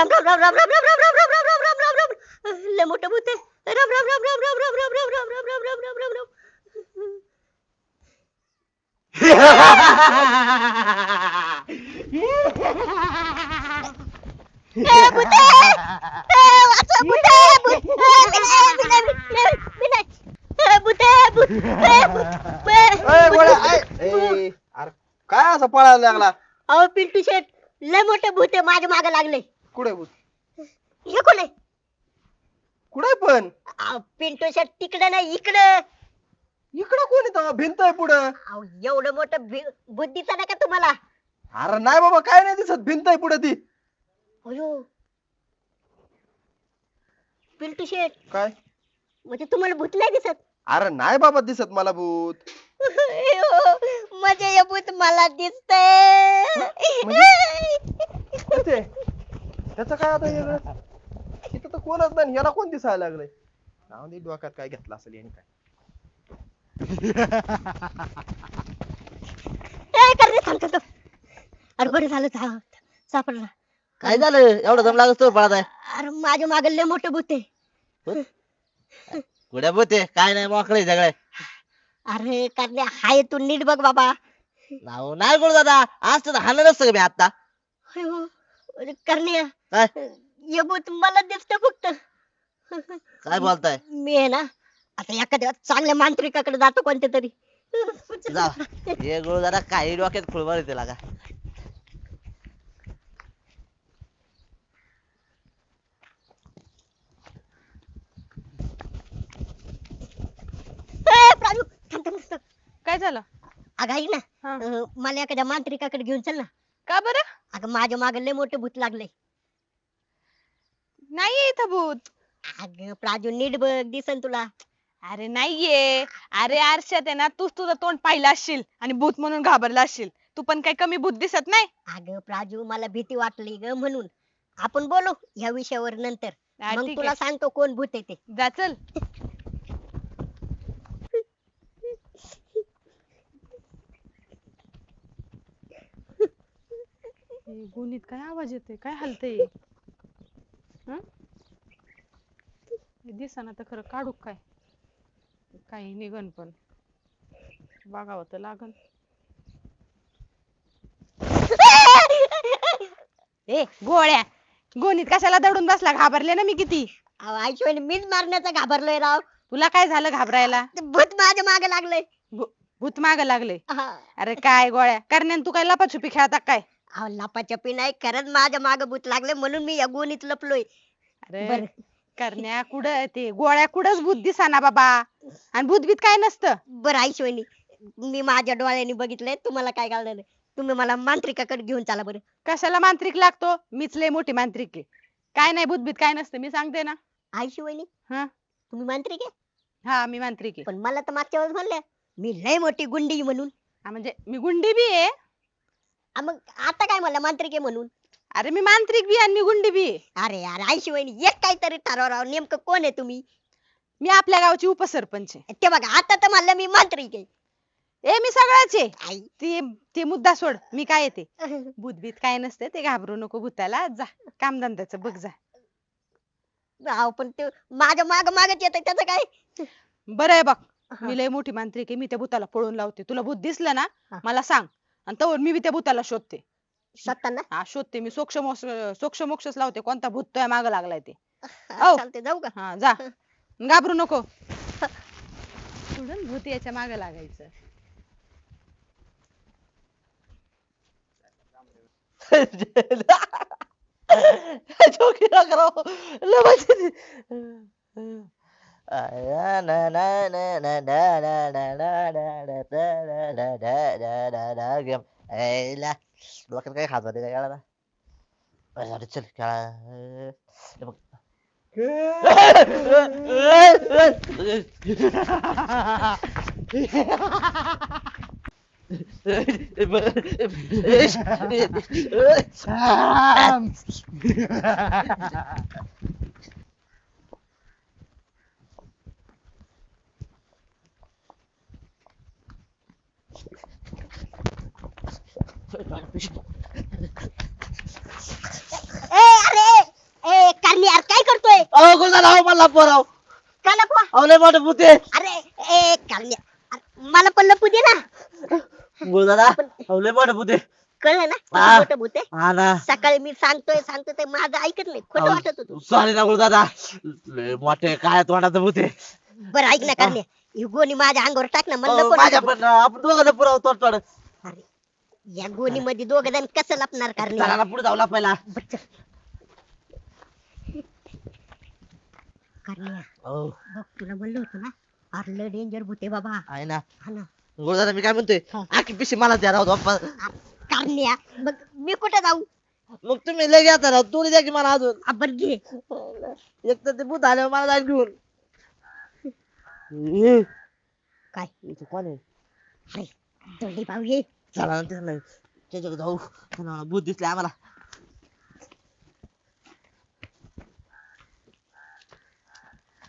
राम राम राम राम राम राम राम राम राम राम राम राम राम लय मोठं भूत आहे राम राम राम राम राम राम राम राम राम राम राम राम राम राम ए, भूत! ए, वाचवा, भूत भूत! भूत भूत! अरे काय असं पळायला लागला अहो पिंटू शेट लय मोठे भूत आहे माझ्या मागे लागले कुठे भूत? हे कोण आहे? कुठे पण. अहो, पिंटू शेट तिकडे नाही इकडे. इकडं कोण येतं भिंत आहे पुढं. अहो एवढं मोठं भी- दिसत नाही का तुम्हाला? अरे नाही बाबा काय नाही दिसत. भिंत आहे पुढे ती. अयो. पिंटू शेट काय? म्हणजे तुम्हाला भूत नाही दिसत? अरे नाही बाबा दिसत मला भूत. अयो, म्हणजे हे भूत मला दिसतंय. कुठे त्याचं काय आता वेगळं? इथं तर कोणच नाही याला कोण दिसायला लागलंय? नाव दे डोक्यात काय घेतलं असेल याने काय. ए, कर रे, थांब, थांब, थांब. अरे बरं झालं सा- सापडला काय झालं? एवढा दम लागत तो पळत आहे. अरे माझ्या मागे लय मोठं भूत आहे. कुठे बोते काय नाही मोकळे सगळे. अरे करण्या हाय तू नीट बघ बाबा. नाव नाही गोड दादा आज तर हाणलं नसतं का मी आता अरे करण्या. काय? ये भूत मला दिसत फक्त. काय बोलताय? मी आहे ना आता एखाद्या चांगल्या मांत्रिकाकडे जातो कोणत्या तरी जा. हे गोड दादा काही डोक्यात फुलवर येते लागा ए, प्राजू थांब, थांब, थांब. काय झालं? अगं ऐक ना. हा. अं, मला एखाद्या मांत्रिकाकडे घेऊन चल ना. का बरं? अगं माझ्या मागे लय मोठं भूत लागलंय नाहीये इथं भूत. अगं प्राजू नीट बघ दिसन तुला. अरे नाहीये. अरे आरशात आहे ना तूच तुझं तोंड पाहिलं असशील आणि भूत म्हणून घाबरला असशील. तू पण काही कमी भूत दिसत नाही. अगं प्राजू मला भीती वाटली ग म्हणून. आपण बोलू ह्या विषयावर नंतर. हा, मग ठीक तुला आहे. सांगतो कोण भूत आहे ते. जा चल. हे गुणीत काय आवाज येतोय? काय हलतय? दिसाना तर खरं काढू काय? काही निघन पण. बघावं तर लागन. ए गोळ्या! गोणीत कशाला दडून बसला? घाबरले ना मी किती? अहो, मीच मारण्याचा घाबरलोय राव. तुला काय झालं घाबरायला? ते भूत माझ्या मागे लागलंय. भू- भूत माग लागले हा. अरे काय गोळ्या? करण्यान तू काय लपाछुपी खेळता काय? अहो लपाछपी नाही खरंच माझ्या मागे भूत लागले म्हणून मी या गोणीत लपलोय. अरे बरं. करण्या कुठं ते? गोळ्या कुठंच भूत दिसाना बाबा. आणि भूत बीत काय नसतं? बरं आईशिवायनी मी माझ्या डोळ्यांनी बघितलंय तुम्हाला काय कळलं नाही. तुम्ही मला मांत्रिकाकडे घेऊन चला बरं. कशाला मांत्रिक लागतो? मीच लय मोठी मांत्रिक आहे. काय नाही भूत बीत काय नसतं मी सांगते ना. आईशिवायनी हा? तुम्ही मांत्रिक आहे? हा मी मांत्रिक आहे. पण मला तर मागच्या वेळेस म्हणल्या मी लय मोठी गुंडी म्हणून. हा, म्हणजे मी गुंडी बी आहे आ मग आता काय म्हणलं? मांत्रिक आहे म्हणून. अरे मी मांत्रिक बी आणि मी गुंडी बी. आहे अरे यार आईशिवायनी एक काहीतरी ठरवा राव. नेमकं कोण आहे तुम्ही? मी आपल्या गावची उपसरपंच आहे. ते बघा आता तर म्हणलं मी मांत्रिक आहे. ए मी सगळ्याच आहे. आई. ते ते मुद्दा सोड मी काय येते भूत बीत काय नसते ते घाबरू नको भूताला. जा कामधंद्याचं बघ जा. पण ते माझ्या माग मागत येत त्याचं काय? बरं आहे बघ. मी लय मोठी मांत्रिक आहे मी त्या भूताला पळून लावते. तुला भूत दिसलं ना हा. मला सांग. आणि तवर मी बी त्या भूताला शोधते. स्वतःना हा शोधते मी. सोक्ष मोक्ष सोक्ष मोक्षच लावते. कोणता भूत तो माग लागलाय ते. औ. चालते जाऊ का? हा जा. घाबरू नको. सोडून भूत याच्या माग लागायचं? जोकी ना करावं लय मजा येते. डोक्यात काय खात होते काय कळलं चल खेळा बघ. ए अरे! गुरुदादा हो मला पोराव. का लपवा अहो लय मोठे भूत आहे अरे ए कारण्या अरे, मला पण लपू दे ना. गुरुदादा अहो लय मोठे भूत आहे कळलं ना? भूत आहे हा ना. सकाळी मी सांगतोय सांगतोय ते माझं ऐकत नाही. खोटं वाटत होतं. सॉरी ना गुरुदादा लय मोठे काय तोंडाचं आहे बरं ऐक ना कारण्या ही. गोणी माझ्या अंगावर टाक ना मला अहो, नको माझ्या. पण आपण दोघांना पुराव तोंड तोंड. या गोणी मध्ये दोघ जण कसं लपणार ना पुढे जाऊ पहिला बच्चा कारण्या हो. बघ तुला म्हणलं होतं ना अरे लय डेंजर भूत बाबा. आहे ना. हा ना. गुरुदादा मी काय म्हणतोय? हा. आखी पिशी मला द्या राहू बाप्पा. कारण्या मग मी कुठे जाऊ? मग तुम्ही लय घ्या राव तोडी द्या की मला अजून. आपण घे. एक तर ते भूत आल्यावर मला जाईल घेऊन. ए, काय? इथे कोण आहे? अरे दोन्ही भाऊ ये. चला ना त्यांना त्याच्याकडे जाऊ त्यांना भूत दिसले आम्हाला.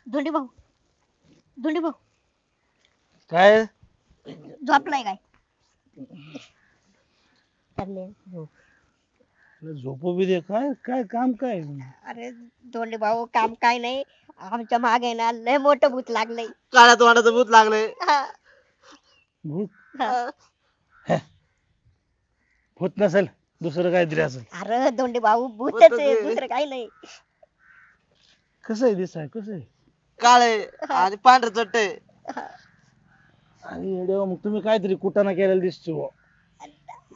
दोंडी भाऊ दोंडी भाऊ. काय? झोपलाय काय? झोपू बी दे काय काय काम काय? अरे दोंडी भाऊ काम काय नाही. आमच्या मागे ना लय मोठं भूत लागलंय. काळ्या तोंडाचं भूत लागलंय. भूत? हा. भूत नसेल दुसरं काहीतरी असेल. अरे दोंडी भाऊ भूतच आहे. दुसरं काही नाही. कसं आहे दिसाय कसं आहे? काळे आणि पांढरे चट्टे आणि येड्यावर मग तुम्ही काहीतरी कुटाणा केलेला दिसतो बुवा.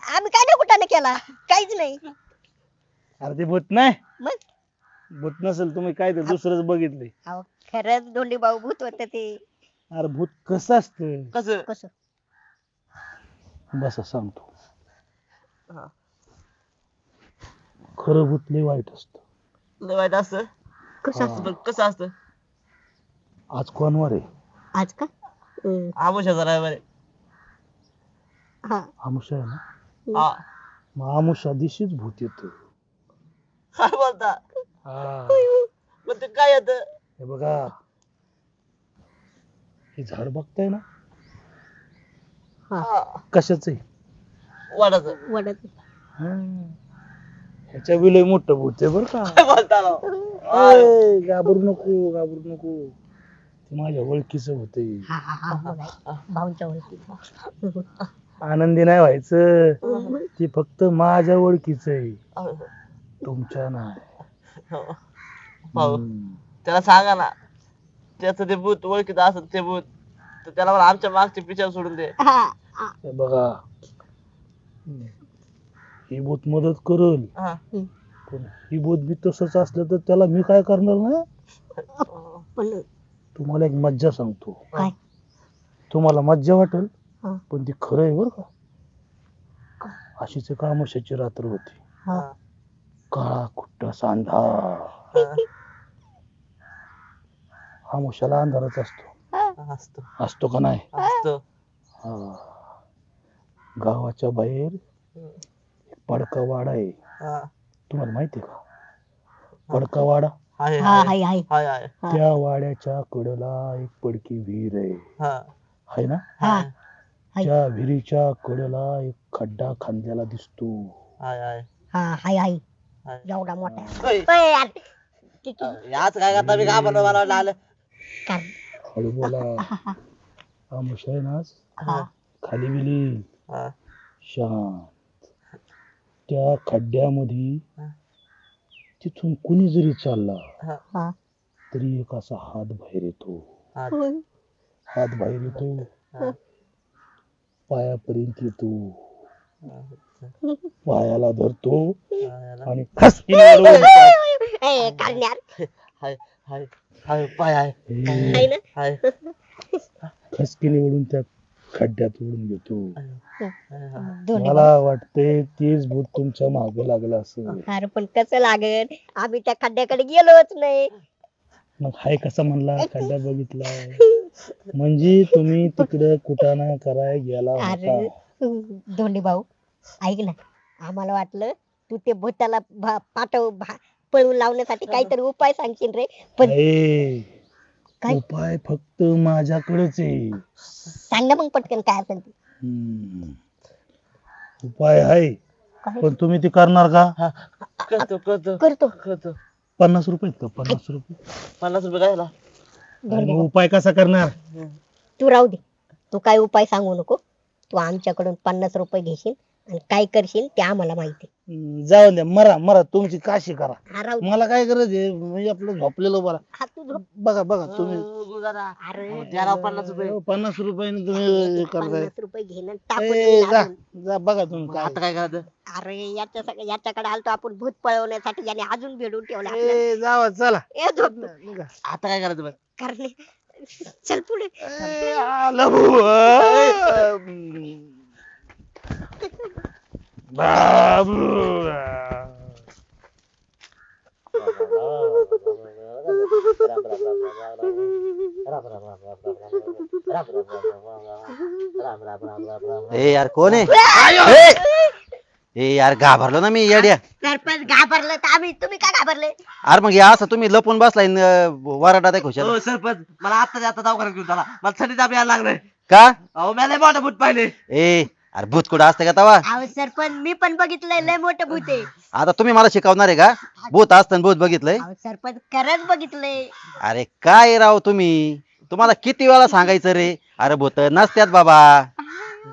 आम्ही काय नाही कुठं केला काहीच नाही. अरे ते भूत नाही? मग? भूत नसेल तुम्ही काहीतरी दुसरंच बघितलंय. अहो खरंच दोंडी भाऊ भूत होत ते. अरे भूत कसं असतं? कसं? कसं? बस सांगतो. हा. खरं भूत लय वाईट असतं. लय वाईट असतं? कसं. असतं? बरं, कसं असतं? आज कोणवार आहे? आज का? आमुषाचा रविवार आहे. हा. आमुषा आहे ना? हा. मग आमुषा दिवशीच भूत येत. काय बोलता? हा. पण ते काय येत? हे बघा. हे झाड बघताय ना? कशाच वाडाच. हं. ह्याच्या विलय मोठं भूत आहे बरं का. काय बोलता राव? ए, घाबरू नको घाबरू नको. ते माझ्या ओळखीचं होते हा हा हा. भाऊंच्या आनंदी नाही व्हायचं. ते फक्त माझ्या ओळखीचं आहे. तुमच्या नाही. भाऊ हं. त्याला सांगा ना. त्याचं ते भूत ओळखीत असत ते भूत. तर त्याला मला आमच्या मागचे पिक्चर सोडून दे. हा हा. हे बघा. ही भूत मदत करल. हा. पण ही भूत बी तसंच असलं तर त्याला मी काय करणार ना? पण तुम्हाला एक मज्जा सांगतो. काय? तुम्हाला मज्जा वाटेल हा. पण ती खरं आहे बरं का? अशीच एक आमुष्याची रात्र होती. हा. काळा कुट्टा सांधा. हा. आमुष्याला अंधारच असतो. असतो. असतो का नाही? असतो. हा. गावाच्या बाहेर एक पडका वाडा आहे. हा. तुम्हाला माहिती आहे का? पडका वाडा? आहे हा आहे. हाय हाय आहे आहे. हा. त्या वाड्याच्या कडेला एक पडकी विहीर आहे. हा. आहे ना? हा. आहे. हाय. त्या विहिरीच्या कडेला एक खड्डा खांद्याला दिसतो. आहे हा हाय हाय आहे. एवढा मोठा. ओय, ओय यार. किती याच काय करता मी? घाबरलो मला आलं कार- हळू बोला आहे ना आज. हा खाली गेली हा. शांत त्या खड्ड्यामध्ये. तिथून कुणी जरी चालला हा. तरी एक असा हात बाहेर येतो हा. होय. हात बाहेर येतो. पायापर्यंत येतो पायाला धरतो. आणि ए हाय हाय हाय पाय आहे हे, हाय ना? हाय. खसकीने ओढून त्या खड्ड्यात ओढून घेतो. दोन्ही मला वाटतंय तेच भूत तुमच्या मागे लागलं असं अरे पण कसं लागेल? आम्ही त्या खड्ड्याकडे गेलोच नाही. मग हाय कसा म्हणला? खड्डा बघितला. म्हणजे तुम्ही तिकडे कुटाणा कराय गेला अरे होता. दोंडी भाऊ ऐक ना. आम्हाला वाटलं तू ते भूताला भा- पाठव भा- पळून लावण्यासाठी काहीतरी उपाय सांगशील रे. पण. काय? उपाय फक्त माझ्याकडेच आहे. सांग ना मग पटकन काय असेल ते. हम्म. उपाय आहे. काय? पण तुम्ही ते करणार का? करतो करतो. करतो. करतो. पन्नास रुपये का? पन्नास रुपये? पन्नास रुपये काय झाला आणि मग उपाय कसा करणार? तू राहू दे. तू काय उपाय सांगू नको. तू आमच्याकडून पन्नास रुपये घेशील. आणि काय करशील ते आम्हाला माहिती. जाऊ द्या मरा मरा तुमची काशी करा. हा राहू दे. मला काय गरज आहे? म्हणजे आपलं झोपलेलं बरं. हा तू झोप. बघा बघा तुम्ही. अरे. द्या राव पन्नास रुपये. अहो, पन्नास रुपयाने तुम्ही हे करताय. पन्नास रुपये घेणं आणि टाकून ए, देईल जा बघा तुम्ही काय. आता काय करायचं? अरे याच्या सग- याच्याकडे आलतो आपण भूत पळवण्यासाठी याने अजून भिडून ठेवलं आपल्याला. ए, जावा चला. ए झोप तू. निघा. आता काय करायचं बरं? करणे चल पुढे. ए, आला भाऊ. बाबू ए यार कोण आहे? ए! यार घाबरलो ना मी येड्या. सरपंच घाबरलं तर आम्ही तुम्ही का घाबरले? अरे मग या असं तुम्ही लपून बसलाय न, वराडात आहे खुशाल. हो सरपंच मला आता आता दवाखान्यात घेऊन चला. मला थंडी ताप यायला लागलाय. का? अहो मला लय मोठा भूत पाहिले. ए अरे भूत कुठं असते का तवा? अहो सरपंच मी पण बघितलंय लय मोठं भूत आहे. आता तुम्ही मला शिकवणार आहे का? भूत असतं भूत बघितलंय? अहो सरपंच खरंच बघितलंय. अरे काय राव तुम्ही? तुम्हाला किती वेळा सांगायचं रे? अरे भूत नसत्यात बाबा.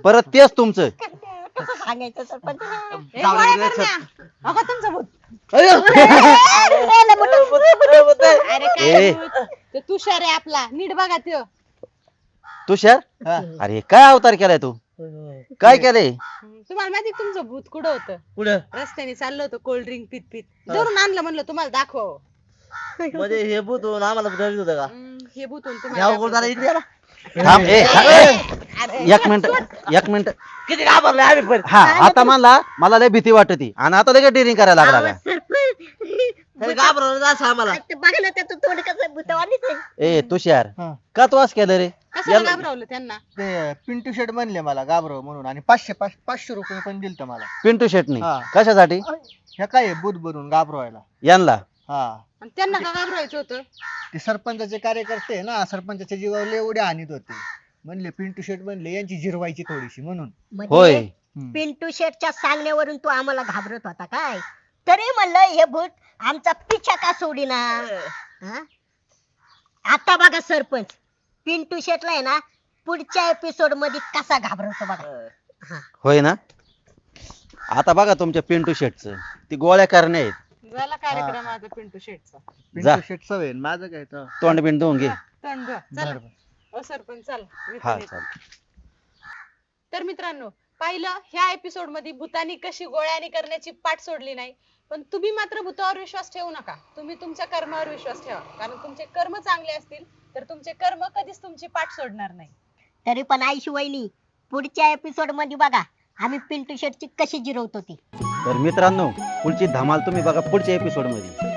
परत तेच तुमचं. सांगायचं सरपंच. ए, गोळ्या करण्या. अगं तुमचं भूत. ए, लय मोठं भूत. अरे काय ए. भूत? ते तुषार आहे आपला. नीट बघा त्यो. तुषार? अरे काय अवतार केलाय तू? काय केलंय? तुम्हाला माहिती का तुमचं भूत कुठं होतं? कुठं? रस्त्याने चाललं होतं कोल्ड ड्रिंक पित पित. धरून आणलं म्हणलं तुम्हाला दाखव. म्हणजे हे भूत होऊन आम्हाला डरीत होतं का? हे भूत होऊन तुम्हाला गोळदारा दाखवतो. इकडे या ना. थांब ए थांब, ए. एक मिनिट एक मिनिट. किती घाबरले आम्ही पण. हा आता म्हणला मला लय भीती वाटती आणि आता लगेच डेअरिंग करायला लागला घाबरवलं असं आम्हाला. ते बघा ना त्याचं तोंड कसं भूतवानीच आहे. ए तुषार हा. का तू असं केलं रे? याला- घाबरवलं त्यांना? ते पिंटू शेट म्हणले मला घाबरव म्हणून आणि पाचशे पाच- पाचशे रुपये पण दिलत मला. पिंटू शेटनी? हा. कशासाठी? ह्या काय आहे, बुध भरून घाबरवायला? यांना? हा. आणि त्यांना का घाबरायचं होतं? ते सरपंचाचे कार्यकर्ते आहे ना सरपंचाच्या जीवावर एवढे आणत होते. म्हणले पिंटू शेट म्हणले यांची जिरवायची थोडीशी म्हणून. होय. म्हणजे पिंटू शेटच्या सांगण्यावरून तू आम्हाला घाबरत होता काय? तरी म्हणलं हे भूत आमचा पिछा का सोडीना? हा? आता बघा सरपंच पिंटू शेटला आहे ना पुढच्या एपिसोडमध्ये कसा घाबरवतो बघा. होय ना? आता बघा तुमच्या पिंटू शेटच. ती गोळ्या करणे आहेत. झाला कार्यक्रम आता पिंटू शेटचा. जा. पिंटू शेट सवय माझं काय तर? तोंड बिंड धुवून घे. तंड चला. बरं, ओ सरपंच चला. हा पण येते. चाल तर मित्रांनो पाहिलं ह्या एपिसोडमध्ये भूतानी कशी गोळ्यानी करण्याची पाठ सोडली नाही. पण तुम्ही मात्र भूतावर विश्वास ठेवू नका. तुम्ही तुमच्या कर्मावर विश्वास ठेवा. कारण तुमचे कर्म चांगले असतील तर तुमचे कर्म कधीच तुमची पाठ सोडणार नाही. तरी पण आईशी वहिनी पुढच्या एपिसोडमध्ये बघा आम्ही पिंटू शेटची कशी जिरवतो ती. तर मित्रांनो पुढची धमाल तुम्ही बघा पुढच्या एपिसोडमध्ये.